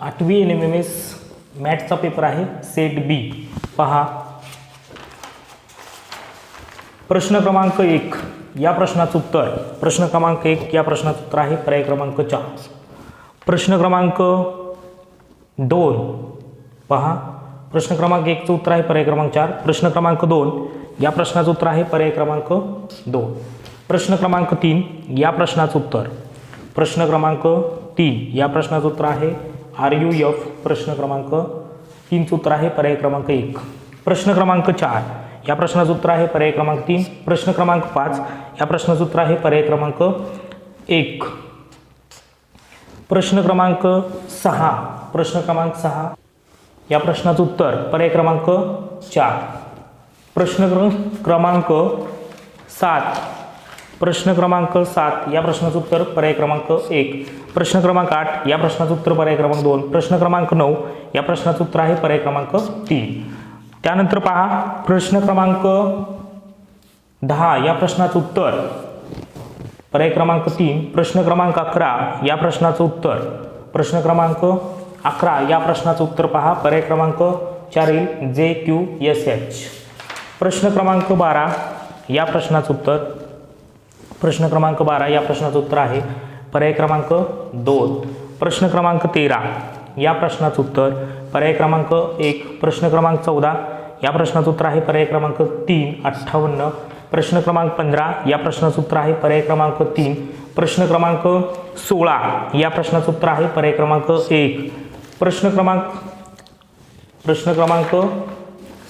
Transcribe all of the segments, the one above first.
आठवी N M M S मॅथचा paper आहे सेट बी पहा. प्रश्न क्रमांक एक. या प्रश्नाचं उत्तर. प्रश्न क्रमांक एक या प्रश्नाचं उत्तर आहे पर्याय क्रमांक चार. प्रश्न क्रमांक दोन. पहा. प्रश्न क्रमांक एकचं उत्तर आहे पर्याय क्रमांक चार. प्रश्न क्रमांक दोन. या प्रश्नाचं उत्तर आहे पर्याय क्रमांक दोन. प्रश्न क्रमांक तीन या प्रश्नाचं उत्तर. प्रश्न क्रमांक तीन या प्रश्नाचं उत्तर आहे आर यू एफ प्रश्न क्रमांक तीनचं उत्तर आहे पर्याय क्रमांक एक. प्रश्न क्रमांक चार. या प्रश्नाचं उत्तर आहे पर्याय क्रमांक तीन. प्रश्न क्रमांक पाच. या प्रश्नाचं उत्तर आहे पर्याय क्रमांक एक. प्रश्न क्रमांक सहा. प्रश्न क्रमांक सहा. या प्रश्नाचं उत्तर पर्याय क्रमांक चार. प्रश्न क्रमांक सात. प्रश्न क्रमांक सात या प्रश्नाचं उत्तर पर्याय क्रमांक एक. प्रश्न क्रमांक आठ या प्रश्नाचं उत्तर पर्याय क्रमांक दोन. प्रश्न क्रमांक नऊ या प्रश्नाचं उत्तर आहे पर्याय क्रमांक तीन. त्यानंतर पहा प्रश्न क्रमांक दहा या प्रश्नाचं उत्तर. पर्याय क्रमांक तीन प्रश्न क्रमांक अकरा या प्रश्नाचं उत्तर. प्रश्न क्रमांक अकरा या प्रश्नाचं उत्तर पहा पर्याय क्रमांक चार येईल जे क्यू एस एच. प्रश्न क्रमांक बारा या प्रश्नाचं उत्तर. प्रश्न क्रमांक बारा या प्रश्नाचं उत्तर आहे. पर्याय क्रमांक दोन प्रश्न क्रमांक तेरा या प्रश्नाचं उत्तर. पर्याय क्रमांक एक प्रश्न क्रमांक चौदा या प्रश्नाचं उत्तर आहे. पर्याय क्रमांक तीन अठ्ठावन्न. प्रश्न क्रमांक पंधरा या प्रश्नाचं उत्तर आहे. पर्याय क्रमांक तीन प्रश्न क्रमांक सोळा या प्रश्नाचं उत्तर आहे. पर्याय क्रमांक एक प्रश्न क्रमांक प्रश्न क्रमांक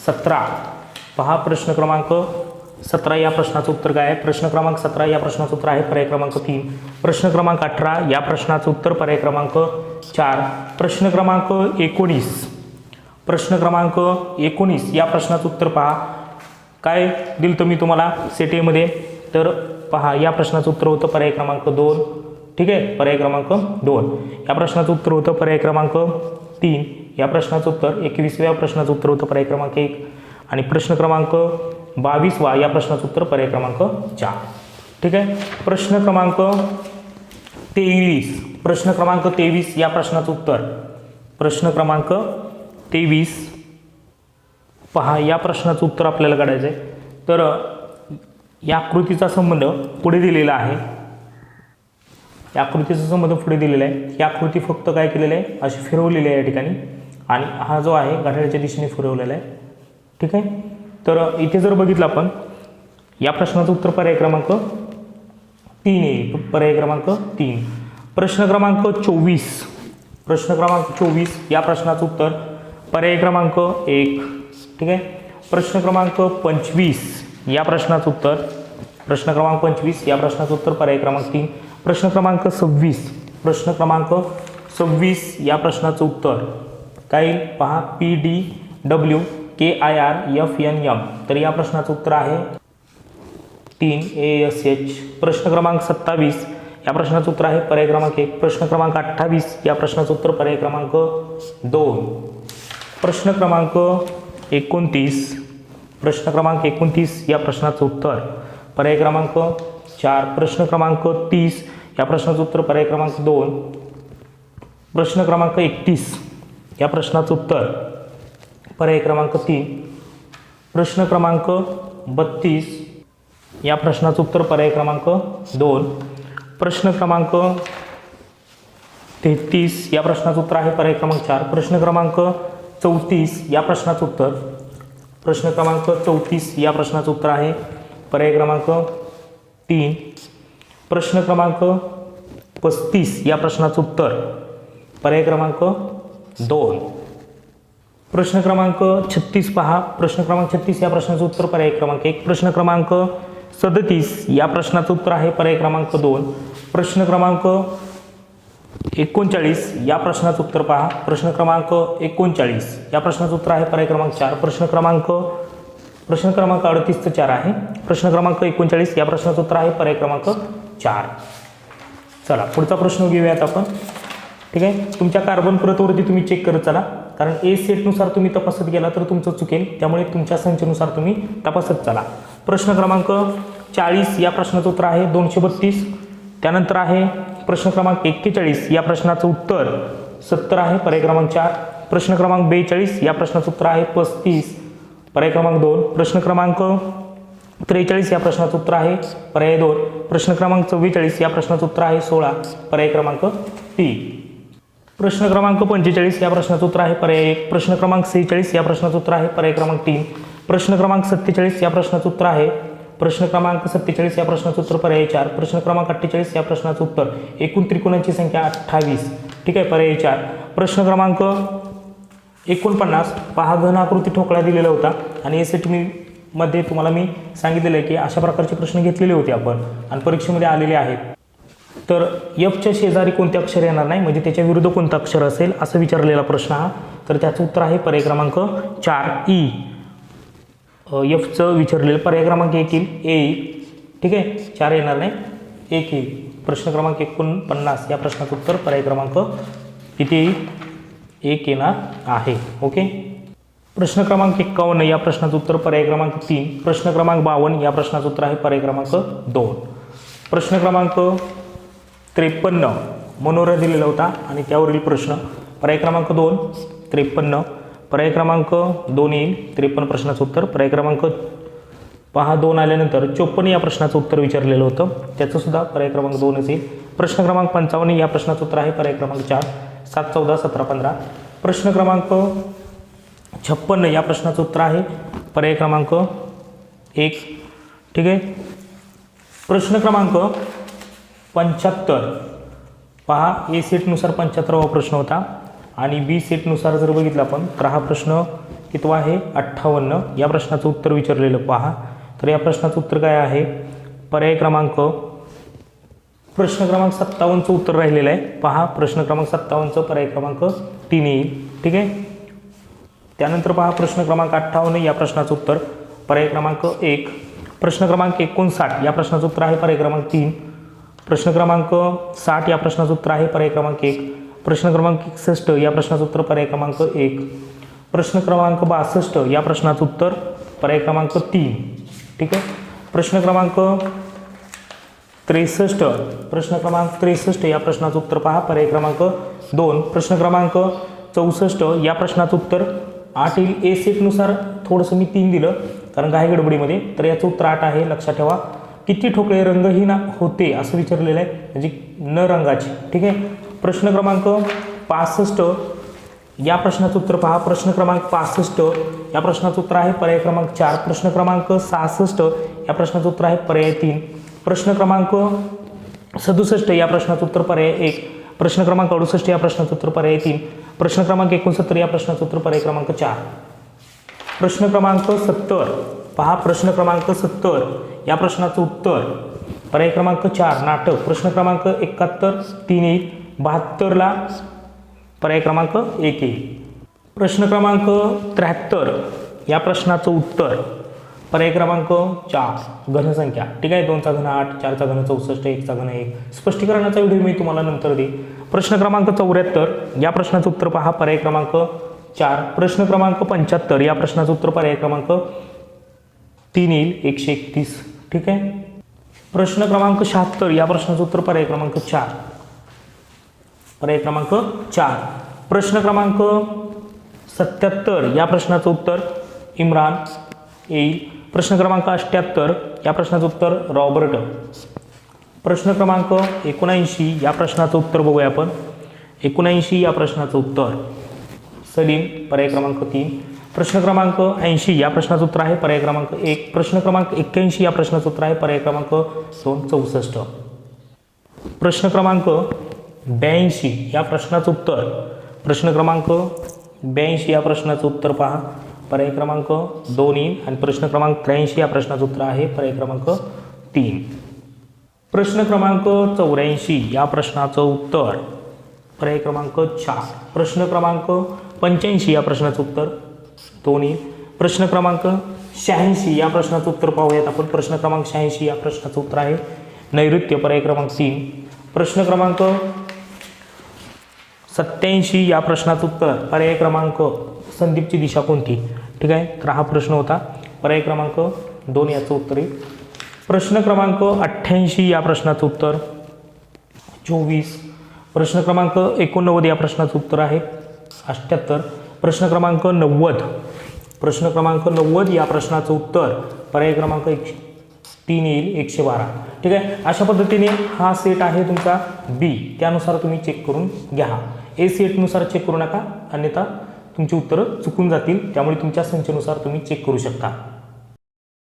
सतरा. पहा प्रश्न क्रमांक सतरा या प्रश्नाचं उत्तर काय आहे? प्रश्न क्रमांक सतरा या प्रश्नाचं उत्तर आहे. पर्याय क्रमांक तीन. प्रश्न क्रमांक अठरा या प्रश्नाचं उत्तर पर्याय क्रमांक चार. प्रश्न क्रमांक एकोणीस. प्रश्न क्रमांक एकोणीस या प्रश्नाचं उत्तर पहा. काय दिलं मी तुम्हाला सेटेमध्ये? तर पहा या प्रश्नाचं उत्तर होतं पर्याय क्रमांक दोन. ठीक आहे? पर्याय क्रमांक दोन. या प्रश्नाचं उत्तर होतं पर्याय क्रमांक तीन. या प्रश्नाचं उत्तर एकवीसव्या प्रश्नाचं उत्तर होतं पर्याय क्रमांक एक. आणि प्रश्न क्रमांक बावीसवा या प्रश्नाचं उत्तर पर्याय क्रमांक चार. ठीक आहे? प्रश्न क्रमांक तेवीस. प्रश्न क्रमांक तेवीस या प्रश्नाचं उत्तर. प्रश्न क्रमांक तेवीस. पहा या प्रश्नाचं उत्तर आपल्याला काढायचं आहे तर या आकृतीचा संबंध पुढे दिलेला आहे. या आकृतीचा संबंध पुढे दिलेला आहे. ही आकृती फक्त काय केलेलं आहे? अशी फिरवलेली आहे या ठिकाणी. आणि हा जो आहे घड्याळच्या दिशेने फिरवलेला आहे. ठीक आहे? तर इथे जर बघितलं आपण या प्रश्नाचं उत्तर पर्याय क्रमांक तीन येईल. पर्याय क्रमांक तीन. प्रश्न क्रमांक चोवीस. प्रश्न क्रमांक चोवीस या प्रश्नाचं उत्तर पर्याय क्रमांक एक. ठीक आहे? प्रश्न क्रमांक पंचवीस या प्रश्नाचं उत्तर. प्रश्न क्रमांक पंचवीस या प्रश्नाचं उत्तर पर्याय क्रमांक तीन. प्रश्न क्रमांक सव्वीस. प्रश्न क्रमांक सव्वीस या प्रश्नाचं उत्तर. काय पहा P D W K I R F N M तर या प्रश्नाचं उत्तर आहे. तीन ए एस एच प्रश्न क्रमांक सत्तावीस. या प्रश्नाचं उत्तर आहे पर्याय क्रमांक एक. प्रश्न क्रमांक अठ्ठावीस. या प्रश्नाचं उत्तर पर्याय क्रमांक दोन. प्रश्न क्रमांक एकोणतीस. प्रश्न क्रमांक एकोणतीस या प्रश्नाचं उत्तर. पर्याय क्रमांक चार. प्रश्न क्रमांक तीस. या प्रश्नाचं उत्तर पर्याय क्रमांक दोन. प्रश्न क्रमांक एकतीस. या प्रश्नाचं उत्तर. पर्याय क्रमांक तीन. प्रश्न क्रमांक बत्तीस. या प्रश्नाचं उत्तर पर्याय क्रमांक दोन. प्रश्न क्रमांक तेहतीस. या प्रश्नाचं उत्तर आहे पर्याय क्रमांक चार. प्रश्न क्रमांक चौतीस. या प्रश्नाचं उत्तर. प्रश्न क्रमांक चौतीस. या प्रश्नाचं उत्तर आहे पर्याय क्रमांक तीन. प्रश्न क्रमांक पस्तीस. या प्रश्नाचं उत्तर पर्याय क्रमांक दोन. प्रश्न क्रमांक छत्तीस पहा. प्रश्न क्रमांक छत्तीस या प्रश्नाचं उत्तर पर्याय क्रमांक एक. प्रश्न क्रमांक सदतीस या प्रश्नाचं उत्तर आहे पर्याय क्रमांक दोन. प्रश्न क्रमांक एकोणचाळीस या प्रश्नाचं उत्तर पहा. प्रश्न क्रमांक एकोणचाळीस या प्रश्नाचं उत्तर आहे पर्याय क्रमांक चार. प्रश्न क्रमांक प्रश्न क्रमांक अडतीसचं चार आहे. प्रश्न क्रमांक एकोणचाळीस या प्रश्नाचं उत्तर आहे पर्याय क्रमांक चार. चला पुढचा प्रश्न घेऊयात आपण. ठीक आहे? तुमच्या कार्बन प्रतवरती तुम्ही चेक करत चला. कारण ए सेटनुसार तुम्ही तपासत गेला तर तुमचं चुकेल. त्यामुळे तुमच्या संख्येनुसार तुम्ही तपासत चला. प्रश्न क्रमांक चाळीस या प्रश्नाचं उत्तर आहे दोनशे बत्तीस. त्यानंतर आहे प्रश्न क्रमांक एक्केचाळीस या प्रश्नाचं उत्तर सत्तर आहे. पर्याय क्रमांक चार. प्रश्न क्रमांक बेचाळीस या प्रश्नाचं उत्तर आहे पस्तीस. पर्याय क्रमांक दोन. प्रश्न क्रमांक त्रेचाळीस या प्रश्नाचं उत्तर आहे पर्याय दोन. प्रश्न क्रमांक चव्वेचाळीस या प्रश्नाचं उत्तर आहे सोळा. पर्याय क्रमांक तीन. प्रश्न क्रमांक पंचेचाळीस या प्रश्नाचं उत्तर आहे. पर्याय एक. प्रश्न क्रमांक सेहेचाळीस या प्रश्नाचं उत्तर आहे. पर्याय क्रमांक तीन. प्रश्न क्रमांक सत्तेचाळीस या प्रश्नाचं उत्तर आहे. प्रश्न क्रमांक सत्तेचाळीस या प्रश्नाचं उत्तर पर्याय चार. प्रश्न क्रमांक अठ्ठेचाळीस या प्रश्नाचं उत्तर. एकूण त्रिकोणांची संख्या अठ्ठावीस. ठीक आहे पर्याय चार. प्रश्न क्रमांक एकोणपन्नास. पहा घन आकृती ठोकळा दिलेला होता आणि एस मी मध्ये तुम्हाला मी सांगितलेलं आहे की अशा प्रकारचे प्रश्न घेतलेले होते आपण आणि परीक्षेमध्ये आलेले आहेत. तर यफच्या शेजारी कोणते अक्षर येणार नाही? म्हणजे त्याच्या विरुद्ध कोणतं अक्षर असेल? असं विचारलेला प्रश्न हा. तर त्याचं उत्तर आहे पर्याय क्रमांक चार e. ई यफचं विचारलेलं पर्याय क्रमांक एक येईल. ए ठीक आहे? चार येणार नाही. एक येईल. प्रश्न क्रमांक एकोणपन्नास. या प्रश्नाचं उत्तर पर्याय क्रमांक किती? एक येणार आहे. ओके? प्रश्न क्रमांक एक्कावन्न या प्रश्नाचं उत्तर पर्याय क्रमांक तीन. प्रश्न क्रमांक बावन्न. या प्रश्नाचं उत्तर आहे पर्याय क्रमांक दोन. प्रश्न क्रमांक त्रेपन्न. मनोरा दिलेला होता. आणि त्यावरील प्रश्न. पर्याय क्रमांक दोन त्रेपन्न. पर्याय क्रमांक दोन येईल. त्रेपन्न प्रश्नाचं उत्तर. पर्याय क्रमांक पहा दोन आल्यानंतर चोपन्न या प्रश्नाचं उत्तर विचारलेलं होतं. त्याचंसुद्धा पर्याय क्रमांक दोनच येईल. प्रश्न क्रमांक पंचावन्न या प्रश्नाचं उत्तर आहे. पर्याय क्रमांक चार सात चौदा सतरा पंधरा. प्रश्न क्रमांक छप्पन्न या प्रश्नाचं उत्तर आहे. पर्याय क्रमांक एक. ठीक आहे? प्रश्न क्रमांक पंच्याहत्तर. पहा ए सेटनुसार पंच्याहत्तरावा प्रश्न होता. आणि बी सेटनुसार जर बघितलं आपण तर हा प्रश्न कितवा आहे? अठ्ठावन्न. या प्रश्नाचं उत्तर विचारलेलं पहा. तर या प्रश्नाचं उत्तर काय आहे? पर्याय क्रमांक प्रश्न क्रमांक सत्तावन्नचं उत्तर राहिलेलं आहे. पहा प्रश्न क्रमांक सत्तावन्नचं पर्याय क्रमांक तीन येईल. ठीक आहे? त्यानंतर पहा प्रश्न क्रमांक अठ्ठावन्न या प्रश्नाचं उत्तर. पर्याय क्रमांक एक. प्रश्न क्रमांक एकोणसाठ या प्रश्नाचं उत्तर आहे. पर्याय क्रमांक तीन. प्रश्न क्रमांक साठ या प्रश्नाचं उत्तर आहे पर्याय क्रमांक एक. प्रश्न क्रमांक एकसष्ट या प्रश्नाचं उत्तर पर्याय क्रमांक एक. प्रश्न क्रमांक बासष्ट या प्रश्नाचं उत्तर पर्याय क्रमांक तीन. ठीक आहे? प्रश्न क्रमांक त्रेसष्ट प्रश्न क्रमांक त्रेसष्ट या प्रश्नाचं उत्तर पहा पर्याय क्रमांक दोन. प्रश्न क्रमांक चौसष्ट या प्रश्नाचं उत्तर आठ येईल ए सेटनुसार थोडंसं मी तीन दिलं कारण काही गडबडीमध्ये. तर याचं उत्तर आठ आहे लक्षात ठेवा. किती ठोकळे रंगहीन होते असं विचारलेलं आहे. म्हणजे न रंगाची. ठीक आहे? प्रश्न क्रमांक पासष्ट. या प्रश्नाचं उत्तर पहा. प्रश्न क्रमांक पासष्ट. या प्रश्नाचं उत्तर आहे पर्याय क्रमांक चार. प्रश्न क्रमांक सहासष्ट. या प्रश्नाचं उत्तर आहे पर्याय तीन. प्रश्न क्रमांक सदुसष्ट. या प्रश्नाचं उत्तर पर्याय एक. प्रश्न क्रमांक अडुसष्ट. या प्रश्नाचं उत्तर पर्याय तीन. प्रश्न क्रमांक एकोणसत्तर. या प्रश्नाचं उत्तर पर्याय क्रमांक चार. प्रश्न क्रमांक सत्तर. पहा. प्रश्न क्रमांक सत्तर. या प्रश्नाचं उत्तर पर्याय क्रमांक चार नाटक. प्रश्न क्रमांक एकाहत्तर तीन एक बहात्तरला पर्याय क्रमांक एक एक. प्रश्न क्रमांक त्र्याहत्तर या प्रश्नाचं उत्तर पर्याय क्रमांक चार घनसंख्या. ठीक आहे दोनचा घन आठ चारचा घन चौसष्ट एकचा घन एक. स्पष्टीकरणाचा व्हिडिओ मी तुम्हाला नंतर देईन. प्रश्न क्रमांक चौऱ्याहत्तर या प्रश्नाचं उत्तर पहा पर्याय क्रमांक चार. प्रश्न क्रमांक पंच्याहत्तर या प्रश्नाचं उत्तर पर्याय क्रमांक तीन येईल एकशे एकतीस. ठीक आहे? प्रश्न क्रमांक शहात्तर या प्रश्नाचं उत्तर पर्याय क्रमांक चार. पर्याय क्रमांक चार. प्रश्न क्रमांक सत्याहत्तर या प्रश्नाचं उत्तर इम्रान येईल. प्रश्न क्रमांक अठ्ठ्याहत्तर या प्रश्नाचं उत्तर रॉबर्ट. प्रश्न क्रमांक एकोणऐंशी या प्रश्नाचं उत्तर बघूया आपण. एकोणऐंशी या प्रश्नाचं उत्तर. सलीम पर्याय क्रमांक तीन. प्रश्न क्रमांक ऐंशी या प्रश्नाचं उत्तर आहे. पर्याय क्रमांक एक. प्रश्न क्रमांक एक्क्याऐंशी या प्रश्नाचं उत्तर आहे. पर्याय क्रमांक दोन चौसष्ट. प्रश्न क्रमांक ब्याऐंशी या प्रश्नाचं उत्तर. प्रश्न क्रमांक ब्याऐंशी या प्रश्नाचं उत्तर पहा. पर्याय क्रमांक दोन येईल आणि प्रश्न क्रमांक त्र्याऐंशी या प्रश्नाचं उत्तर आहे. पर्याय क्रमांक तीन. प्रश्न क्रमांक चौऱ्याऐंशी या प्रश्नाचं उत्तर. पर्याय क्रमांक चार. प्रश्न क्रमांक पंच्याऐंशी या प्रश्नाचं उत्तर. दोन्ही. प्रश्न क्रमांक शहाऐंशी. या प्रश्नाचं उत्तर पाहूयात आपण. प्रश्न क्रमांक शहाऐंशी या प्रश्नाचं उत्तर आहे. नैऋत्य पर्याय क्रमांक तीन प्रश्न क्रमांक सत्याऐंशी या प्रश्नाचं उत्तर. पर्याय क्रमांक संदीपची दिशा कोणती? ठीक आहे? तर हा प्रश्न होता. पर्याय क्रमांक दोन याचं उत्तर आहे. प्रश्न क्रमांक अठ्ठ्याऐंशी या प्रश्नाचं उत्तर. चोवीस. प्रश्न क्रमांक एकोणनव्वद या प्रश्नाचं उत्तर आहे. अठ्ठ्याहत्तर. प्रश्न क्रमांक नव्वद. प्रश्न क्रमांक नव्वद या प्रश्नाचं उत्तर पर्याय क्रमांक एकशे तीन येईल एकशे बारा. ठीक आहे? अशा पद्धतीने हा सेट आहे तुमचा बी त्यानुसार तुम्ही चेक करून घ्या. ए सेटनुसार चेक करू नका अन्यथा तुमची उत्तरं चुकून जातील. त्यामुळे तुमच्या संख्येनुसार तुम्ही चेक करू शकता.